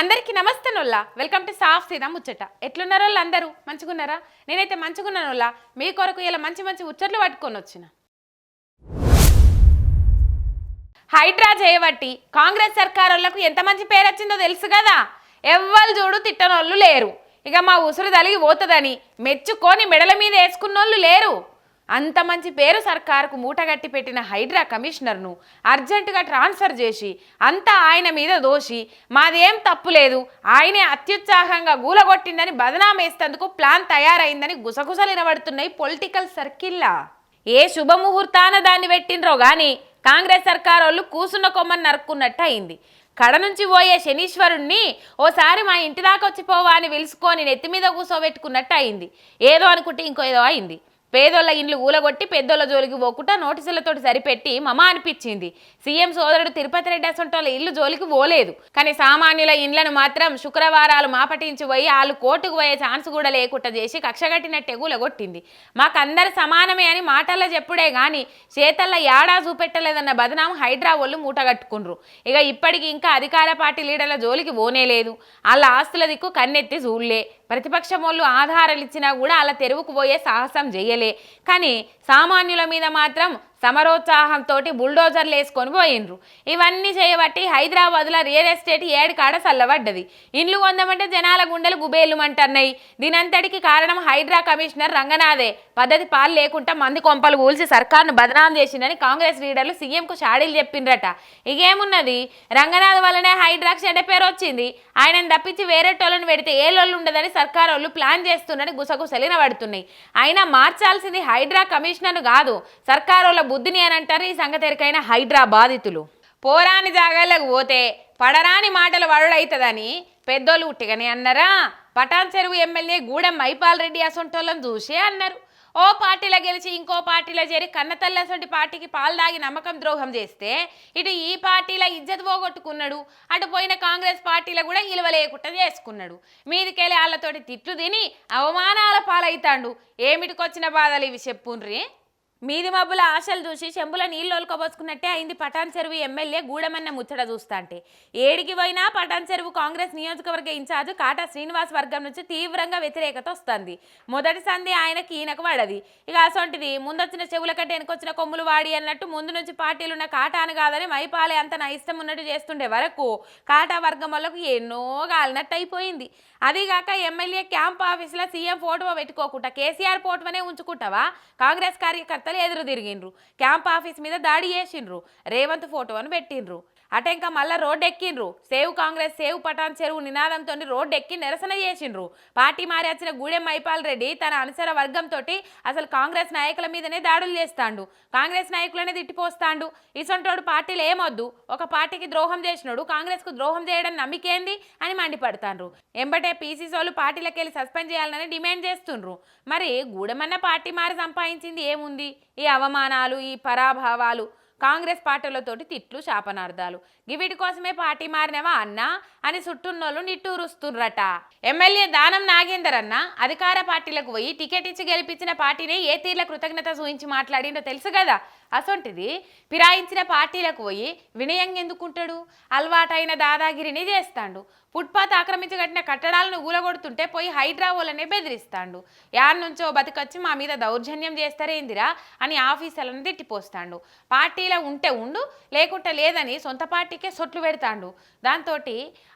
అందరికీ నమస్తే నొల్లా. Welcome to సాఫ్ సీదా ముచ్చట ఎట్లున్నారో వాళ్ళు అందరూ? మంచిగున్నారా? నేనైతే మంచిగున్నానొల్లా మీ కొరకు ఇలా మంచి మంచి ముచ్చట్లు పట్టుకొని వచ్చిన. హైడ్రా చేయబట్టి కాంగ్రెస్ సర్కార్ వాళ్ళకు ఎంత మంచి పేరు వచ్చిందో తెలుసు కదా? ఎవ్వరు చూడు తిట్టనోళ్ళు లేరు. ఇక మా ఉసురు తలిగి పోతుందని మెచ్చుకొని మెడల మీద వేసుకున్నోళ్ళు లేరు. అంత మంచి పేరు సర్కారుకు మూటగట్టి పెట్టిన హైడ్రా కమిషనర్ను అర్జెంటుగా ట్రాన్స్ఫర్ చేసి అంతా ఆయన మీద దోషి. మాదేం తప్పు లేదు. ఆయనే అత్యుత్సాహంగా గూలగొట్టిందని బదనామేస్తందుకు ప్లాన్ తయారైందని గుసగుసలు వినబడుతున్నాయి పొలిటికల్ సర్కిల్లా. ఏ శుభముహూర్తాన దాన్ని పెట్టిండ్రో కానీ కాంగ్రెస్ సర్కార్ వాళ్ళు కూసున్న కొమ్మని నరుక్కున్నట్టు అయింది కడ నుంచి పోయే శనీశ్వరుణ్ణి ఓసారి మా ఇంటి దాకా వచ్చిపోవా అని పిలుచుకొని నెత్తి మీద కూసోబెట్టుకున్నట్టు అయింది ఏదో అనుకుంటే ఇంకో ఏదో అయింది. పేదోళ్ళ ఇండ్లు ఊలగొట్టి పెద్దోళ్ళ జోలికి పోకుండా నోటీసులతోటి సరిపెట్టి మమ అనిపించింది. సీఎం సోదరుడు తిరుపతి రెడ్డి అసంటోళ్ళ ఇల్లు జోలికి పోలేదు. కానీ సామాన్యుల ఇండ్లను మాత్రం శుక్రవారాలు మాపటించి పోయి వాళ్ళు కోర్టుకు పోయే ఛాన్స్ కూడా లేకుండా చేసి కక్షగట్టినట్టే ఊలగొట్టింది. మాకందరు సమానమే అని మాటల్లో చెప్పుడే కానీ చేతల్లో ఏడా చూపెట్టలేదన్న బదనాం హైడ్రా వాళ్ళు మూటగట్టుకుండ్రు. ఇక ఇప్పటికి ఇంకా అధికార పార్టీ లీడర్ల జోలికి పోనే లేదు. వాళ్ళ ఆస్తుల దిక్కు కన్నెత్తి చూడలే. ప్రతిపక్షం వాళ్ళు ఆధారాలు ఇచ్చినా కూడా అలా తెరువుకు పోయే సాహసం చేయలే కానీ సామాన్యుల మీద మాత్రం సమరోత్సాహంతో బుల్డోజర్లు వేసుకొని పోయిండ్రు. ఇవన్నీ చేయబట్టి హైదరాబాద్లో రియల్ ఎస్టేట్ ఏడు కాడ చల్లబడ్డది. ఇండ్లు కొందామంటే జనాల గుండెలు గుబేలుమంటున్నాయి. దీనంతటికి కారణం హైడ్రా కమిషనర్ రంగనాథే. పద్ధతి పాలు లేకుండా మంది కొంపలు కూల్చి సర్కార్ను బదనాం చేసిందని కాంగ్రెస్ లీడర్లు సీఎంకు షాడీలు చెప్పిండ్రట. ఇకేమున్నది? రంగనాథ్ వల్లనే హైడ్రాక్ చెడ్డ పేరు వచ్చింది. ఆయనను తప్పించి వేరేటోళ్ళని పెడితే ఏ లోళ్ళు ఉండదని సర్కార్ వాళ్ళు ప్లాన్ చేస్తున్నారని గుసగుసలిన పడుతున్నాయి అయినా మార్చాల్సింది హైడ్రా కమిషనర్ కాదు సర్కార్ వాళ్ళ బుద్ధిని అని అంటారు. ఈ సంగతి ఎరికైన హైడ్రా బాధితులు. పోరాని జాగాలకు పోతే పడరాని మాటలు వరుడవుతుందని పెద్దోళ్ళు ఉట్టిగానే అన్నారా? పటాన్ చెరువు ఎమ్మెల్యే గూడెం మైపాల్ రెడ్డి అసొంటోళ్ళని చూసే అన్నారు. ఓ పార్టీలో గెలిచి ఇంకో పార్టీలో చేరి కన్నతల్లసంటి పార్టీకి పాలు దాగి నమ్మకం ద్రోహం చేస్తే ఇటు ఈ పార్టీలో ఇజ్జత్ పోగొట్టుకున్నాడు. అటు పోయిన కాంగ్రెస్ పార్టీలో కూడా ఇలువ లేకుండా చేసుకున్నాడు. మీదికెళ్ళి వాళ్ళతోటి తిట్లు తిని అవమానాల పాలైతాండు. ఏమిటికొచ్చిన బాధలు ఇవి చెప్పుండ్రి? మీది మబ్బుల ఆశలు చూసి చెంబుల నీళ్ళు ఒలుకబోసుకున్నట్టే అయింది పటాన్ చెరువు ఎమ్మెల్యే గూడమన్న ముచ్చట చూస్తాంటే. ఏడికి పోయినా పటాన్ చెరువు కాంగ్రెస్ నియోజకవర్గ ఇన్ఛార్జ్ కాటా శ్రీనివాస్ వర్గం నుంచి తీవ్రంగా వ్యతిరేకత వస్తుంది. మొదటి సంధి ఆయనకి ఈయనకు పడది ఇక అసొంటిది ముందొచ్చిన చెవుల కంటే వెనకొచ్చిన కొమ్ములు వాడి అన్నట్టు ముందు నుంచి పార్టీలు ఉన్న కాటాను కాదని మైపాలే అంత నా ఇష్టం ఉన్నట్టు చేస్తుండే వరకు కాటా వర్గం వాళ్ళకు ఎన్నో గాలినట్టు అయిపోయింది. అదిగాక ఎమ్మెల్యే క్యాంప్ ఆఫీసులో సీఎం ఫోటో పెట్టుకోకుండా కేసీఆర్ ఫోటోనే ఉంచుకుంటావా? కాంగ్రెస్ కార్యకర్త ఎదురు తిరిగిండ్రు. క్యాంప్ ఆఫీస్ మీద దాడి చేసిండ్రు. రేవంత్ ఫోటోను పెట్టిండ్రు. అటే ఇంకా మళ్ళీ road ఎక్కిండ్రు save Congress save Patan Cheruvu నినాదంతో రోడ్డు ఎక్కి నిరసన చేసిండ్రు. పార్టీ మారి వచ్చిన గూడెం మైపాల్ రెడ్డి తన అనుసర వర్గంతో అసలు కాంగ్రెస్ నాయకుల మీదనే దాడులు చేస్తాడు. కాంగ్రెస్ నాయకులనే తిట్టిపోస్తాడు. ఇసొంటోడు పార్టీలు ఏమొద్దు? ఒక పార్టీకి ద్రోహం చేసినోడు కాంగ్రెస్కు ద్రోహం చేయడం నమ్మికేంది అని మండిపడతాండ్రు. ఎంబటే పీసీసీ వాళ్ళు పార్టీలకు వెళ్ళి సస్పెండ్ చేయాలని డిమాండ్ చేస్తుండ్రు. మరి గూడెమన్న పార్టీ మారి సంపాదించింది ఏముంది? ఈ అవమానాలు ఈ పరాభావాలు. కాంగ్రెస్ పార్టీలతోటి తిట్లు శాపనార్థాలు. గివిటి కోసమే పార్టీ మారినవా అన్నా? అని చుట్టున్నోళ్ళు నిట్టూరుస్తుండ్రట ఎమ్మెల్యే దానం నాగేందర్ అన్న అధికార పార్టీలకు పోయి టికెట్ ఇచ్చి గెలిపించిన పార్టీనే ఏ తీర్ల కృతజ్ఞత చూపించి మాట్లాడిండో తెలుసు కదా? అసొంటిది. ఫిరాయించిన పార్టీలకు పోయి వినయం ఎందుకుంటాడు? అలవాటైన దాదాగిరిని చేస్తాడు. ఫుట్పాత్ ఆక్రమించి కట్టిన కట్టడాలను ఊలగొడుతుంటే పోయి హైడ్రా బెదిరిస్తాడు. యాన్ నుంచో బతికొచ్చి మా మీద దౌర్జన్యం చేస్తారేందిరా అని ఆఫీసర్లను తిట్టిపోస్తాడు. పార్టీలో ఉంటే ఉండు లేకుంటే లేదని సొంత పార్టీకే సొట్లు పెడతాడు. దాంతో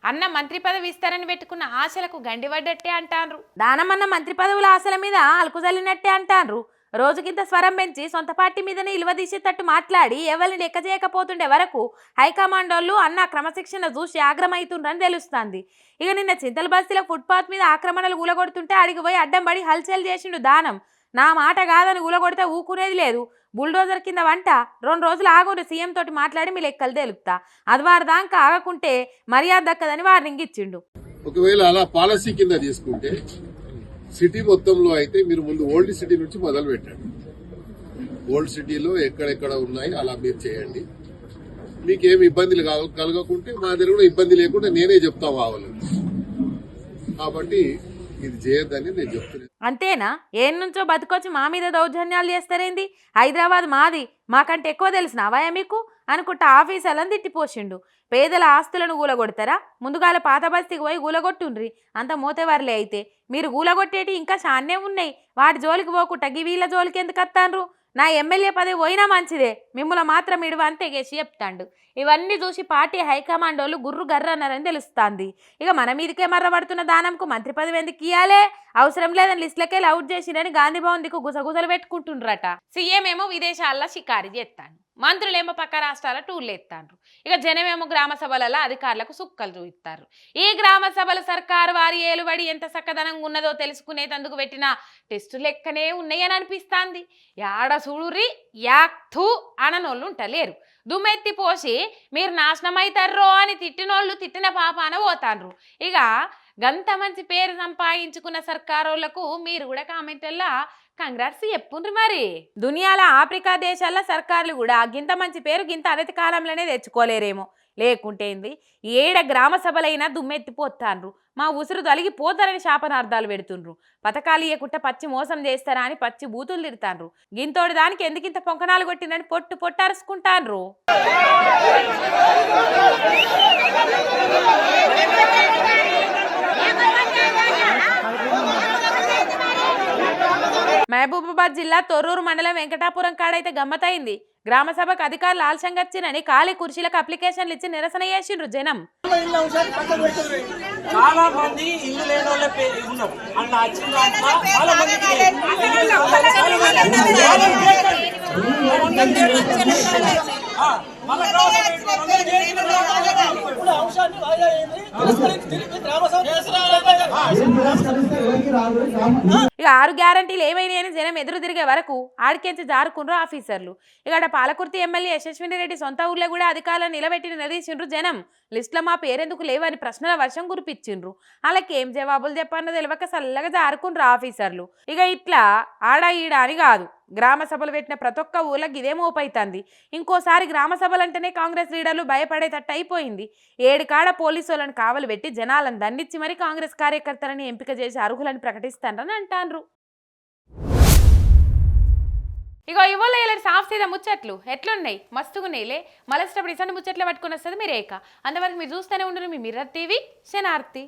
అన్న మంత్రి పదవి ఇస్తారని పెట్టుకున్న ఆశలకు గండిపడ్డట్టే అంటారు దానమన్న మంత్రి పదవుల ఆశల మీద అలుకుజల్లినట్టే అంటారు రోజుకింత స్వరం పెంచి సొంత పార్టీ మీదనే ఇలువదీసేటట్టు మాట్లాడి ఎవరిని లెక్క చేయకపోతుండే వరకు హైకమాండ్ వాళ్ళు అన్న క్రమశిక్షణ చూసి ఆగ్రమైతుండ్రని తెలుస్తుంది. ఇక నిన్న చింతల బస్తీలో ఫుట్పాత్ మీద ఆక్రమణలు ఊలగొడుతుంటే అడిగిపోయి అడ్డం పడి హల్చల్ చేసిండు దానం. నా మాట కాదని ఊలగొడితే ఊకునేది లేదు. బుల్డోజర్ కింద వంట. రెండు రోజులు ఆగురు సీఎం తోటి మాట్లాడి మీ లెక్కలు తెలుపుతా. అదివారు దాకా ఆగకుంటే మర్యాద దక్కదని వారిని ఇచ్చిండు ఒకవేళ అలా పాలసీ కింద తీసుకుంటే సిటీ మొత్తంలో అయితే మీరు ముందు ఓల్డ్ సిటీ నుంచి మొదలు పెట్టండి ఓల్డ్ సిటీలో ఎక్కడెక్కడ ఉన్నాయి అలా మీరు చేయండి. మీకు ఏమి ఇబ్బందులు కావ- కలగకుంటే మా దగ్గర కూడా ఇబ్బంది లేకుండా నేనే చెప్తా కావాలి కాబట్టి ఇది చేయొద్దని నేను చెప్తున్నాను అంతేనా? ఏం నుంచో బతుకొచ్చి మా మీద దౌర్జన్యాలు చేస్తారేంది? హైదరాబాద్ మాది మాకంటే ఎక్కువ తెలిసినావా మీకు? అనుకుంటా ఆఫీసర్లను తిట్టిపోసిండు. పేదల ఆస్తులను గూలగొడతారా? ముందుగాల పాత బస్తీకి పోయి గూలగొట్టుండ్రి. అంత మోతేవారులే అయితే. మీరు గూలగొట్టేటి ఇంకా చాన్నే ఉన్నాయి. వాటి జోలికి పోకుండా గివీళ్ళ జోలికి ఎందుకు వస్తాన్రు నా ఎమ్మెల్యే పదవి పోయినా మంచిదే. మిమ్మల్ని మాత్రం ఇడువ అంతేగేసి చెప్తాండు. ఇవన్నీ చూసి పార్టీ హైకమాండ్ వాళ్ళు గుర్రు గర్రన్నారని తెలుస్తుంది. ఇక మన మీదకే మర్రబడుతున్న దానంకు మంత్రి పదవి ఎందుకు ఇయ్యాలే? అవసరం లేదని లిస్ట్లకే అవుట్ చేసిరని గాంధీ భవన్ దిక్కు గుసగుసలు పెట్టుకుంటుండ్రట. సీఎం ఏమో విదేశాల్లో షికారి చేస్తాను మంత్రులేమో పక్క రాష్ట్రాల టూర్లు ఎత్తాండ్రు ఇక జనమేమో గ్రామ సభలలో అధికారులకు సుక్కలు చూపిస్తారు ఈ గ్రామ సభల సర్కారు వారి ఏలుబడి ఎంత చక్కదనంగా ఉన్నదో తెలుసుకునేటందుకు పెట్టిన టెస్టు లెక్కనే ఉన్నాయని అనిపిస్తాంది. యాడ చూడుర్రి యాక్థు అననోళ్ళు ఉంటలేరు. దుమ్మెత్తి పోసి మీరు నాశనం అవుతారో అని తిట్టినోళ్ళు తిట్టిన పాపాన పోతాండ్రు. ఇక గంత మంచి పేరు సంపాదించుకున్న సర్కారోళ్ళకు మీరు కూడా కామెంట్లలో కంగ్రాట్స్ చెప్పుండ్రి మరి. దునియాల ఆఫ్రికా దేశాల సర్కార్లు కూడా గింత మంచి పేరు గింత అనతి కాలంలోనే తెచ్చుకోలేరేమో. లేకుంటే ఏంది? ఏడ గ్రామ సభలైనా దుమ్మెత్తిపోతాన్రు మా ఉసురు తొలగి పోతారని శాపనార్థాలు పెడుతుండ్రు. పథకాలు ఇవ్వకుంటే పచ్చి మోసం చేస్తారా అని పచ్చి బూతులు తిడతాన్రు గింతోడి దానికి ఎందుకింత పొంకనాలు కొట్టిందని పొట్టు పొట్టారుసుకుంటాన్రు మహబూబాబాద్ జిల్లా తొర్రూరు మండలం వెంకటాపురం కాడైతే గమ్మతైంది గ్రామ సభకు అధికారులు ఆలస్యంగా వచ్చినని ఖాళీ కుర్చీలకు అప్లికేషన్లు ఇచ్చి నిరసన చేసిండ్రు జనం చాలా మంది ఇల్లు లేని వాళ్ళే పే- ఉన్నారు అట్లా వచ్చిన దాంట్లో చాలా మందికి లేదు. ఇల్లు లేని వాళ్ళు చాలా మంది ఉన్నారు. ఆ, మళ్ళా గ్రామ సభ ఇక ఆరు గ్యారంటీలు ఏమైనాయని జనం ఎదురు తిరిగే వరకు ఆడికెంచి జారుకుండ్రు ఆఫీసర్లు. ఇక్కడ పాలకుర్తి ఎమ్మెల్యే యశస్విని రెడ్డి సొంత ఊర్లో కూడా అధికారులను నిలబెట్టి నిలదీసిండ్రు జనం. లిస్టులో మా పేరెందుకు లేవని ప్రశ్నల వర్షం కురిపించిండ్రు. వాళ్ళకి ఏం జవాబులు చెప్పారో తెలియక చల్లగా జారుకుండ్రు ఆఫీసర్లు. ఇక ఇట్లా ఆడ ఈడ అని కాదు. గ్రామ సభలు పెట్టిన ప్రతి ఒక్క ఊళ్ళకి ఇదే మోపైతుంది. ఇంకోసారి గ్రామ సభలు అంటేనే కాంగ్రెస్ లీడర్లు భయపడేటట్టు అయిపోయింది. ఏడు కాడ పోలీసు వాళ్ళని కావలు పెట్టి జనాలను దండించి మరి కాంగ్రెస్ కార్యకర్తలని ఎంపిక చేసి అర్హులని ప్రకటిస్తారని అంటారు ఇగో ఇవ్వలే ఇలా సాఫ్ సీదా ముచ్చట్లు. ఎట్లున్నాయి? మస్తుగున్నాయిలే. మలసినప్పుడు ఇసండి ముచ్చట్లు పట్టుకుని వస్తుంది మీరు ఏక అంతవరకు మీరు చూస్తూనే ఉండరు మీ మిర్రర్ టీవీ శనార్తి.